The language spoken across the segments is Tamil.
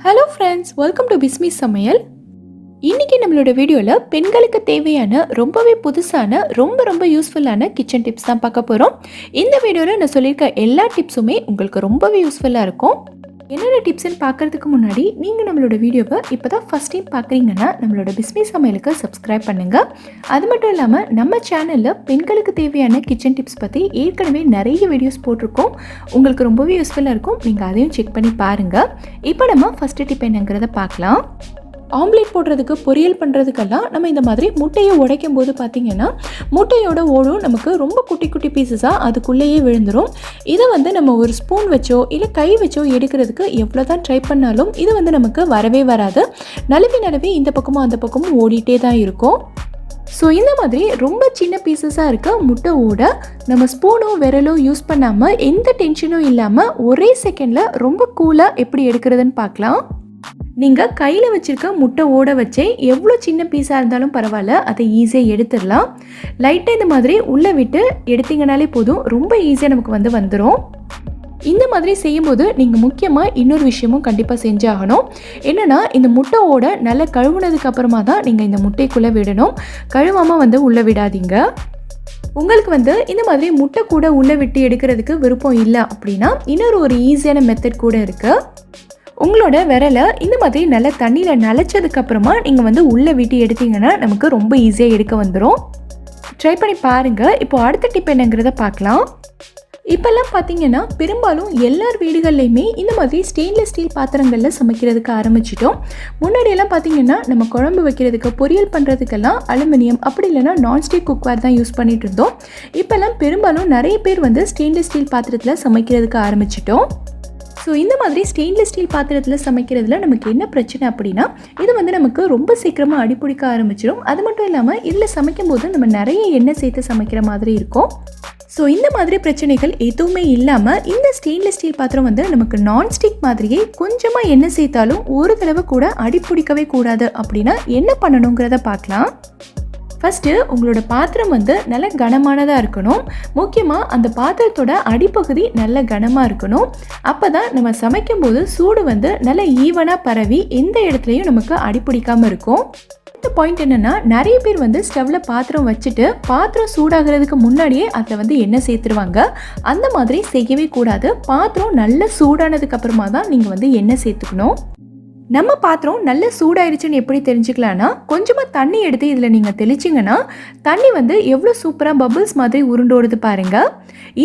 Hello friends welcome to Bismi சமையல் இன்னைக்கு நம்மளோட வீடியோவில் பெண்களுக்கு தேவையான ரொம்பவே புதுசான ரொம்ப ரொம்ப யூஸ்ஃபுல்லான கிச்சன் டிப்ஸ் தான் பார்க்க போகிறோம் இந்த வீடியோவில் நான் சொல்லியிருக்க எல்லா டிப்ஸுமே உங்களுக்கு ரொம்பவே யூஸ்ஃபுல்லாக இருக்கும். என்னென்ன டிப்ஸ்னு பார்க்கறதுக்கு முன்னாடி நீங்கள் நம்மளோட வீடியோவை இப்போ தான் ஃபஸ்ட் டைம் பார்க்குறீங்கன்னா நம்மளோட பிஸ்மி சமையலுக்கு சப்ஸ்கிரைப் பண்ணுங்கள் அது மட்டும் இல்லாமல் நம்ம சேனலில் பெண்களுக்கு தேவையான கிச்சன் டிப்ஸ் பற்றி ஏற்கனவே நிறைய வீடியோஸ் போட்டிருக்கோம். உங்களுக்கு ரொம்பவே யூஸ்ஃபுல்லாக இருக்கும். நீங்கள் அதையும் செக் பண்ணி பாருங்கள் இப்போ நம்ம ஃபஸ்ட்டு டிப் என்னங்கிறத பார்க்கலாம். ஆம்லேட் போடுறதுக்கு பொரியல் பண்ணுறதுக்கெல்லாம் நம்ம இந்த மாதிரி முட்டையை உடைக்கும் போது பார்த்திங்கன்னா முட்டையோட ஓடும் நமக்கு ரொம்ப குட்டி குட்டி பீசஸாக அதுக்குள்ளேயே விழுந்துடும் இதை வந்து நம்ம ஒரு ஸ்பூன் வச்சோ இல்லை கை வச்சோ எடுக்கிறதுக்கு எவ்வளோ தான் ட்ரை பண்ணாலும் இது வந்து நமக்கு வரவே வராது. நழுவி நழுவி இந்த பக்கமும் அந்த பக்கமும் ஓடிட்டே தான் இருக்கும். ஸோ இந்த மாதிரி ரொம்ப சின்ன பீசஸாக இருக்க முட்டை ஓட நம்ம ஸ்பூனோ விரலோ யூஸ் பண்ணாமல் எந்த டென்ஷனும் இல்லாமல் ஒரே செகண்டில் ரொம்ப கூலாக எப்படி எடுக்கிறதுன்னு பார்க்கலாம். நீங்கள் கையில் வச்சுருக்க முட்டை ஓட வச்சே எவ்வளோ சின்ன பீஸாக இருந்தாலும் பரவாயில்ல அதை ஈஸியாக எடுத்துடலாம். லைட்டாக இந்த மாதிரி உள்ளே விட்டு எடுத்தீங்கனாலே போதும் ரொம்ப ஈஸியாக நமக்கு வந்து வந்துடும் இந்த மாதிரி செய்யும்போது நீங்கள் முக்கியமாக இன்னொரு விஷயமும் கண்டிப்பாக செஞ்சாகணும் என்னென்னா இந்த முட்டை ஓட நல்லா கழுவுனதுக்கு அப்புறமா தான் நீங்கள் இந்த முட்டைக்குள்ளே விடணும். கழுவாமல் வந்து உள்ளே விடாதீங்க. உங்களுக்கு வந்து இந்த மாதிரி முட்டை கூட உள்ளே விட்டு எடுக்கிறதுக்கு விருப்பம் இல்லை அப்படின்னா இன்னொரு ஒரு ஈஸியான மெத்தட் கூட இருக்குது உங்களோட விரலை இந்த மாதிரி நல்லா தண்ணியில் நனைச்சதுக்கப்புறமா நீங்கள் வந்து உள்ளே விட்டு எடுத்தீங்கன்னா நமக்கு ரொம்ப ஈஸியாக எடுக்க வந்துடும் ட்ரை பண்ணி பாருங்கள் இப்போ அடுத்த டிப் என்னங்கிறத பார்க்கலாம். இப்போல்லாம் பார்த்தீங்கன்னா பெரும்பாலும் எல்லார் வீடுகள்லையுமே இந்த மாதிரி ஸ்டெயின்லெஸ் ஸ்டீல் பாத்திரங்களில் சமைக்கிறதுக்கு ஆரம்பிச்சிட்டோம். முன்னாடியெல்லாம் பார்த்தீங்கன்னா நம்ம குழம்பு வைக்கிறதுக்கு பொரியல் பண்ணுறதுக்கெல்லாம் அலுமினியம் அப்படி இல்லைன்னா நான்ஸ்டிக் குக்வேர் தான் யூஸ் பண்ணிகிட்டு இருந்தோம். இப்போல்லாம் பெரும்பாலும் நிறைய பேர் வந்து ஸ்டெயின்லெஸ் ஸ்டீல் பாத்திரத்தில் சமைக்கிறதுக்கு ஆரம்பிச்சிட்டோம். ஸோ இந்த மாதிரி ஸ்டெயின்லெஸ் ஸ்டீல் பாத்திரத்தில் சமைக்கிறதுல நமக்கு என்ன பிரச்சனை அப்படின்னா இது வந்து நமக்கு ரொம்ப சீக்கிரமாக அடிப்பிடிக்க ஆரம்பிச்சிடும் அது மட்டும் இல்லாமல் இதில் சமைக்கும்போது நம்ம நிறைய எண்ணெய் சேர்த்து சமைக்கிற மாதிரி இருக்கும். ஸோ இந்த மாதிரி பிரச்சனைகள் எதுவுமே இல்லாமல் இந்த ஸ்டெயின்லெஸ் ஸ்டீல் பாத்திரம் வந்து நமக்கு நான்ஸ்டிக் மாதிரியே கொஞ்சமாக எண்ணெய் சேர்த்தாலும் ஒரு தடவை கூட அடிப்பிடிக்கவே கூடாது அப்படின்னா என்ன பண்ணணுங்கிறத பார்க்கலாம். ஃபஸ்ட்டு உங்களோட பாத்திரம் வந்து நல்ல கனமானதாக இருக்கணும். முக்கியமாக அந்த பாத்திரத்தோட அடிப்பகுதி நல்ல கனமாக இருக்கணும். அப்போ தான் நம்ம சமைக்கும்போது சூடு வந்து நல்ல ஈவனாக பரவி எந்த இடத்துலையும் நமக்கு அடிப்பிடிக்காமல் இருக்கும். அடுத்த பாயிண்ட் என்னென்னா நிறைய பேர் வந்து ஸ்டவ்வில் பாத்திரம் வச்சுட்டு பாத்திரம் சூடாகிறதுக்கு முன்னாடியே அதில் வந்து எண்ணெய் சேர்த்துருவாங்க. அந்த மாதிரி செய்யவே கூடாது. பாத்திரம் நல்ல சூடானதுக்கு அப்புறமா தான் நீங்கள் வந்து எண்ணெய் சேர்த்துக்கணும். நம்ம பாத்திரம் நல்ல சூடாயிருச்சுன்னு எப்படி தெரிஞ்சுக்கலான்னா கொஞ்சமாக தண்ணி எடுத்து இதில் நீங்கள் தெளிச்சிங்கன்னா தண்ணி வந்து எவ்வளோ சூப்பராக பபிள்ஸ் மாதிரி உருண்டோடுது பாருங்கள்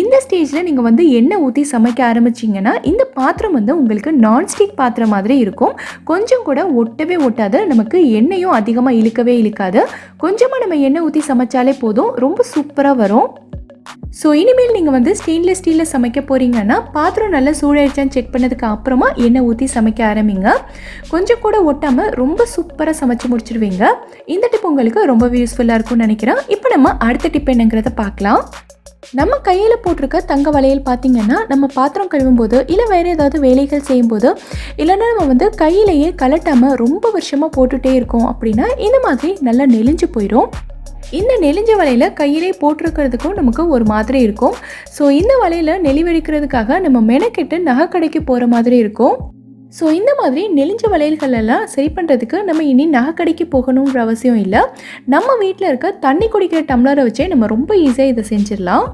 இந்த ஸ்டேஜில் நீங்கள் வந்து எண்ணெய் ஊற்றி சமைக்க ஆரம்பிச்சிங்கன்னா இந்த பாத்திரம் வந்து உங்களுக்கு நான்ஸ்டிக் பாத்திரம் மாதிரி இருக்கும். கொஞ்சம் கூட ஒட்டவே ஒட்டாது. நமக்கு எண்ணெயும் அதிகமாக இழுக்கவே இழுக்காது. கொஞ்சமாக நம்ம எண்ணெய் ஊற்றி சமைச்சாலே போதும். ரொம்ப சூப்பராக வரும். ஸோ இனிமேல் நீங்கள் வந்து ஸ்டெயின்லெஸ் ஸ்டீலில் சமைக்க போகிறீங்கன்னா பாத்திரம் நல்லா சூடாயிடுச்சான்னு செக் பண்ணதுக்கு அப்புறமா எண்ணெய் ஊற்றி சமைக்க ஆரம்பிங்க. கொஞ்சம் கூட ஒட்டாமல் ரொம்ப சூப்பராக சமைச்சு முடிச்சிடுவீங்க இந்த டிப் உங்களுக்கு ரொம்பவே யூஸ்ஃபுல்லாக இருக்கும்னு நினைக்கிறேன். இப்போ நம்ம அடுத்த டிப் என்னங்கிறத பார்க்கலாம். நம்ம கையில் போட்டிருக்க தங்க வளையல் பார்த்தீங்கன்னா நம்ம பாத்திரம் கழுவும் போது இல்லை வேறு ஏதாவது வேலைகள் செய்யும்போது இல்லைன்னா நம்ம வந்து கையிலேயே கலட்டாமல் ரொம்ப வருஷமாக போட்டுகிட்டே இருக்கோம் அப்படின்னா இந்த மாதிரி நல்லா நெளிஞ்சு போயிடும் இந்த நெளிஞ்ச வலையில் கையிலே போட்டிருக்கிறதுக்கும் நமக்கு ஒரு மாதிரி இருக்கும். ஸோ இந்த வலையில் நெளிவெடுக்கிறதுக்காக நம்ம மெனக்கெட்டு நகைக்கடைக்கு போகிற மாதிரி இருக்கும். ஸோ இந்த மாதிரி நெளிஞ்ச வளையல்களெல்லாம் சரி பண்ணுறதுக்கு நம்ம இனி நகைக்கடைக்கு போகணுன்ற அவசியம் இல்லை. நம்ம வீட்டில் இருக்க தண்ணி குடிக்கிற டம்ளரை வச்சே நம்ம ரொம்ப ஈஸியாக இதை செஞ்சிடலாம்.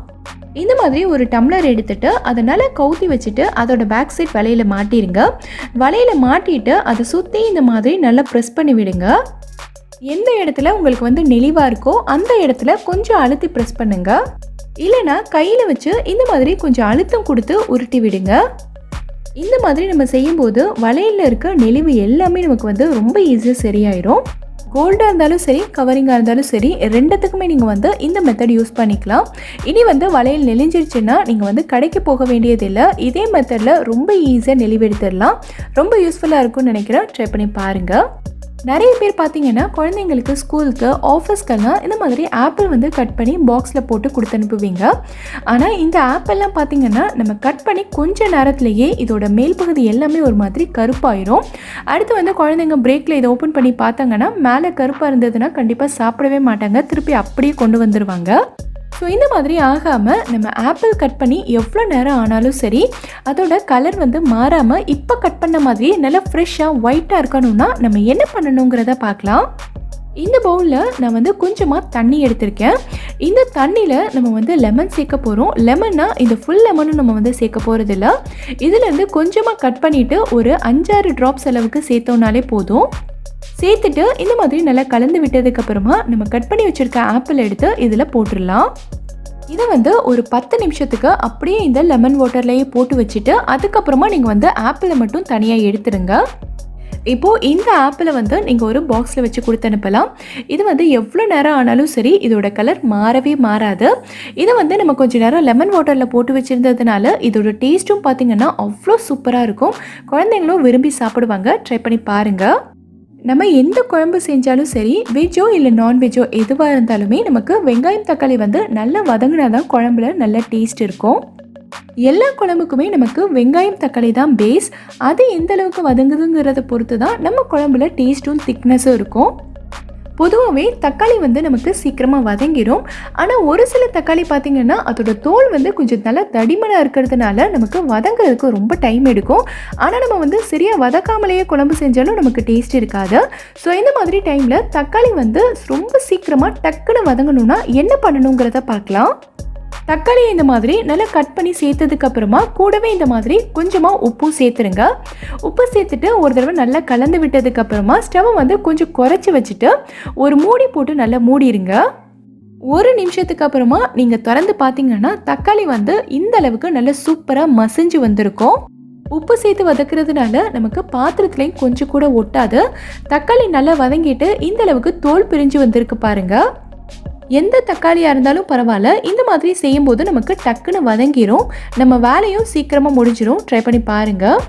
இந்த மாதிரி ஒரு டம்ளர் எடுத்துட்டு அதை நல்லா கவுத்தி வச்சுட்டு அதோட பேக் சைட் வலையில் மாட்டிடுங்க வலையில் மாட்டிட்டு அதை சுற்றி இந்த மாதிரி நல்லா ப்ரெஸ் பண்ணி விடுங்க. எந்த இடத்துல உங்களுக்கு வந்து நெளிவாக இருக்கோ அந்த இடத்துல கொஞ்சம் அழுத்தி ப்ரெஸ் பண்ணுங்க. இல்லைனா கையில் வச்சு இந்த மாதிரி கொஞ்சம் அழுத்தம் கொடுத்து உருட்டி விடுங்க. இந்த மாதிரி நம்ம செய்யும்போது வலையில் இருக்க நெளிவு எல்லாமே நமக்கு வந்து ரொம்ப ஈஸியாக சரியாயிடும் கோல்டாக இருந்தாலும் சரி கவரிங்காக இருந்தாலும் சரி ரெண்டுத்துக்குமே நீங்கள் வந்து இந்த மெத்தட் யூஸ் பண்ணிக்கலாம். இனி வந்து வளையல் நெளிஞ்சிருச்சுன்னா நீங்கள் வந்து கடைக்கு போக வேண்டியதில்லை. இதே மெத்தடில் ரொம்ப ஈஸியாக நெளிவெடுத்துடலாம் ரொம்ப யூஸ்ஃபுல்லாக இருக்கும்னு நினைக்கிறேன். ட்ரை பண்ணி பாருங்கள் நிறைய பேர் பார்த்தீங்கன்னா குழந்தைங்களுக்கு ஸ்கூலுக்கு ஆஃபீஸ்க்கெல்லாம் இந்த மாதிரி ஆப்பிள் வந்து கட் பண்ணி பாக்ஸில் போட்டு கொடுத்து அனுப்புவீங்க. ஆனால் இந்த ஆப்பெல்லாம் பார்த்தீங்கன்னா நம்ம கட் பண்ணி கொஞ்ச நேரத்துலேயே இதோட மேல் பகுதி எல்லாமே ஒரு மாதிரி கருப்பாயிரும். அடுத்து வந்து குழந்தைங்க பிரேக்கில் இதை ஓப்பன் பண்ணி பார்த்தாங்கன்னா மேலே கருப்பாக இருந்ததுன்னா கண்டிப்பாக சாப்பிடவே மாட்டாங்க. திருப்பி அப்படியே கொண்டு வந்துடுவாங்க ஸோ இந்த மாதிரி ஆகாமல் நம்ம ஆப்பிள் கட் பண்ணி எவ்வளோ நேரம் ஆனாலும் சரி அதோட கலர் வந்து மாறாமல் இப்போ கட் பண்ண மாதிரி நல்லா ஃப்ரெஷ்ஷாக ஒயிட்டாக இருக்கணும்னா நம்ம என்ன பண்ணணுங்கிறத பார்க்கலாம். இந்த பவுலில் நான் வந்து கொஞ்சமாக தண்ணி எடுத்திருக்கேன். இந்த தண்ணியில் நம்ம வந்து லெமன் சேர்க்க போகிறோம் லெமன்னா இந்த ஃபுல் லெமனும் நம்ம வந்து சேர்க்க போகிறதில்ல இதுலேருந்து கொஞ்சமாக கட் பண்ணிவிட்டு ஒரு அஞ்சாறு ட்ராப்ஸ் அளவுக்கு சேர்த்தோன்னாலே போதும். சேர்த்துட்டு இந்த மாதிரி நல்லா கலந்து விட்டதுக்கப்புறமா நம்ம கட் பண்ணி வச்சுருக்க ஆப்பிள் எடுத்து இதில் போட்டுடலாம். இதை வந்து ஒரு பத்து நிமிஷத்துக்கு அப்படியே இந்த லெமன் வாட்டர்லேயே போட்டு வச்சுட்டு அதுக்கப்புறமா நீங்கள் வந்து ஆப்பிளை மட்டும் தனியாக எடுத்துருங்க இப்போது இந்த ஆப்பிளை வந்து நீங்கள் ஒரு பாக்ஸில் வச்சு கொடுத்து அனுப்பலாம். இது வந்து எவ்வளோ நேரம் ஆனாலும் சரி இதோட கலர் மாறவே மாறாது. இதை வந்து நம்ம கொஞ்ச நேரம் லெமன் வாட்டரில் போட்டு வச்சுருந்ததுனால இதோட டேஸ்ட்டும் பார்த்திங்கன்னா அவ்வளோ சூப்பராக இருக்கும். குழந்தைங்களும் விரும்பி சாப்பிடுவாங்க. ட்ரை பண்ணி பாருங்கள் நம்ம எந்த குழம்பு செஞ்சாலும் சரி வெஜ்ஜோ இல்லை நான்வெஜ்ஜோ எதுவாக இருந்தாலுமே நமக்கு வெங்காயம் தக்காளி வந்து நல்லா வதங்கினா தான் குழம்புல நல்ல டேஸ்ட் இருக்கும். எல்லா குழம்புக்குமே நமக்கு வெங்காயம் தக்காளி தான் பேஸ் அது எந்த அளவுக்கு வதங்குதுங்கிறத பொறுத்து தான் நம்ம குழம்புல டேஸ்ட்டும் திக்னஸும் இருக்கும். பொதுவாகவே தக்காளி வந்து நமக்கு சீக்கிரமாக வதங்கிடும் ஆனால் ஒரு சில தக்காளி பார்த்திங்கன்னா அதோட தோல் வந்து கொஞ்சம் நல்லா தடிமனாக இருக்கிறதுனால நமக்கு வதங்குறதுக்கு ரொம்ப டைம் எடுக்கும். ஆனால் நம்ம வந்து சரியாக வதக்காமலேயே குழம்பு செஞ்சாலும் நமக்கு டேஸ்ட் இருக்காது. ஸோ இந்த மாதிரி டைமில் தக்காளி வந்து ரொம்ப சீக்கிரமாக டக்குன்னு வதங்கணும்னா என்ன பண்ணணுங்கிறத பார்க்கலாம். தக்காளியை இந்த மாதிரி நல்லா கட் பண்ணி சேர்த்ததுக்கு அப்புறமா கூடவே இந்த மாதிரி கொஞ்சமாக உப்பும் சேர்த்துருங்க. உப்பு சேர்த்துட்டு ஒரு தடவை நல்லா கலந்து விட்டதுக்கு அப்புறமா ஸ்டவ்வை வந்து கொஞ்சம் குறைச்சி வச்சுட்டு ஒரு மூடி போட்டு நல்லா மூடிடுங்க ஒரு நிமிஷத்துக்கு அப்புறமா நீங்கள் திறந்து பார்த்தீங்கன்னா தக்காளி வந்து இந்த அளவுக்கு நல்லா சூப்பராக மசிஞ்சு வந்திருக்கும். உப்பு சேர்த்து வதக்குறதுனால நமக்கு பாத்திரத்துலேயும் கொஞ்சம் கூட ஒட்டாது. தக்காளி நல்லா வதங்கிட்டு இந்த அளவுக்கு தோல் பிரிஞ்சு வந்திருக்கு பாருங்கள் எந்த தக்காளியாக இருந்தாலும் பரவாயில்ல. இந்த மாதிரி செய்யும்போது நமக்கு டக்குன்னு வதங்கிரும். நம்ம வேலையும் சீக்கிரமாக முடிஞ்சிடும் ட்ரை பண்ணி பாருங்கள்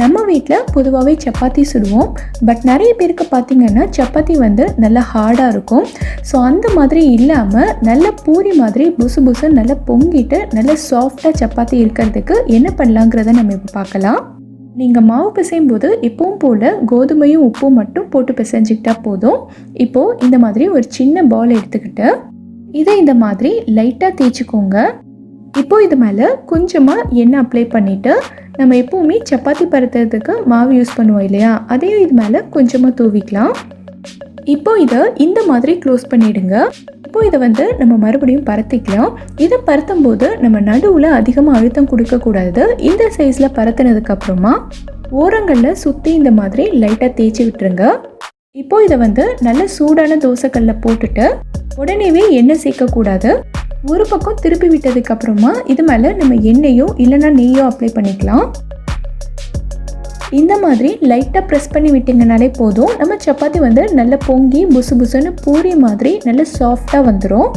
நம்ம வீட்டில் பொதுவாகவே சப்பாத்தி சுடுவோம். பட் நிறைய பேருக்கு பார்த்திங்கன்னா சப்பாத்தி வந்து நல்லா ஹார்டாக இருக்கும். ஸோ அந்த மாதிரி இல்லாமல் நல்ல பூரி மாதிரி புசு புசு நல்லா பொங்கிட்டு நல்ல சாஃப்டாக சப்பாத்தி இருக்கிறதுக்கு என்ன பண்ணலாங்கிறத நம்ம இப்போ பார்க்கலாம். நீங்கள் மாவு பிசையும் போது எப்பவும் போல் கோதுமையும் உப்பும் மட்டும் போட்டு பிசைஞ்சிக்கிட்டா போதும். இப்போது இந்த மாதிரி ஒரு சின்ன பால் எடுத்துக்கிட்டு இதை இந்த மாதிரி லைட்டாக தேய்ச்சிக்கோங்க. இப்போது இது மேலே கொஞ்சமாக எண்ணெய் அப்ளை பண்ணிவிட்டு நம்ம எப்போவுமே சப்பாத்தி பருத்துறதுக்கு மாவு யூஸ் பண்ணுவோம் இல்லையா? அதையும் இது மேலே கொஞ்சமாக தூவிக்கலாம். இப்போ இதை இந்த மாதிரி க்ளோஸ் பண்ணிடுங்க. இப்போ இதை வந்து நம்ம மறுபடியும் பரத்திக்கலாம். இதை பருத்தும் போது நம்ம நடுவில் அதிகமாக அழுத்தம் கொடுக்கக்கூடாது இந்த சைஸில் பரத்தினதுக்கப்புறமா ஓரங்களில் சுற்றி இந்த மாதிரி லைட்டாக தேய்ச்சி விட்டுருங்க. இப்போ இதை வந்து நல்ல சூடான தோசைக்கல்ல போட்டுட்டு உடனேவே எண்ணெய் சேர்க்கக்கூடாது ஒரு பக்கம் திருப்பி விட்டதுக்கப்புறமா இது மேலே நம்ம எண்ணெயோ இல்லைன்னா நெய்யோ அப்ளை பண்ணிக்கலாம். இந்த மாதிரி லைட்டாக ப்ரெஸ் பண்ணி விட்டிங்கனாலே போதும். நம்ம சப்பாத்தி வந்து நல்ல பொங்கி புசு புசுன்னு பூரி மாதிரி நல்ல சாஃப்டாக வந்துடும்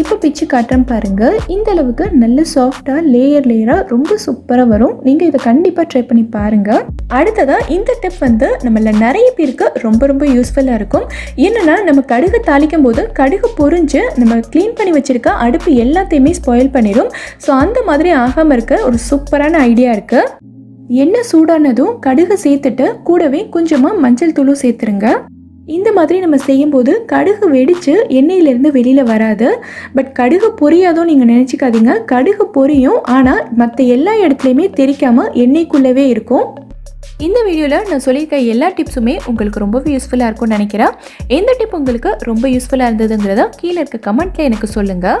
இப்போ பிச்சு காட்டுறேன் பாருங்கள் இந்த அளவுக்கு நல்ல சாஃப்டாக லேயர் லேயராக ரொம்ப சூப்பராக வரும். நீங்கள் இதை கண்டிப்பாக ட்ரை பண்ணி பாருங்கள் அடுத்ததாக இந்த டிப் வந்து நம்மள நிறைய பேருக்கு ரொம்ப ரொம்ப யூஸ்ஃபுல்லாக இருக்கும். என்னென்னா நம்ம கடுகு தாளிக்கும் போது கடுகு பொரிஞ்சு நம்ம க்ளீன் பண்ணி வச்சுருக்க அடுப்பு எல்லாத்தையுமே ஸ்பாயில் பண்ணிடும் ஸோ அந்த மாதிரி ஆகாமல் இருக்க ஒரு சூப்பரான ஐடியா இருக்குது எண்ணெய் சூடானதும் கடுகு சேர்த்துட்டு கூடவே கொஞ்சமாக மஞ்சள் தூளும் சேர்த்துருங்க. இந்த மாதிரி நம்ம செய்யும்போது கடுகு வெடித்து எண்ணெயிலேருந்து வெளியில் வராது. பட் கடுகு பொரியாதும் நீங்கள் நினச்சிக்காதீங்க. கடுகு பொரியும். ஆனால் மற்ற எல்லா இடத்துலையுமே தெரிக்காமல் எண்ணெய்க்குள்ளவே இருக்கும். இந்த வீடியோவில் நான் சொல்லியிருக்க எல்லா டிப்ஸுமே உங்களுக்கு ரொம்பவே யூஸ்ஃபுல்லாக இருக்கும்னு நினைக்கிறேன். எந்த டிப் உங்களுக்கு ரொம்ப யூஸ்ஃபுல்லாக இருந்ததுங்கிறத கீழே இருக்க கமெண்ட்டில் எனக்கு சொல்லுங்கள்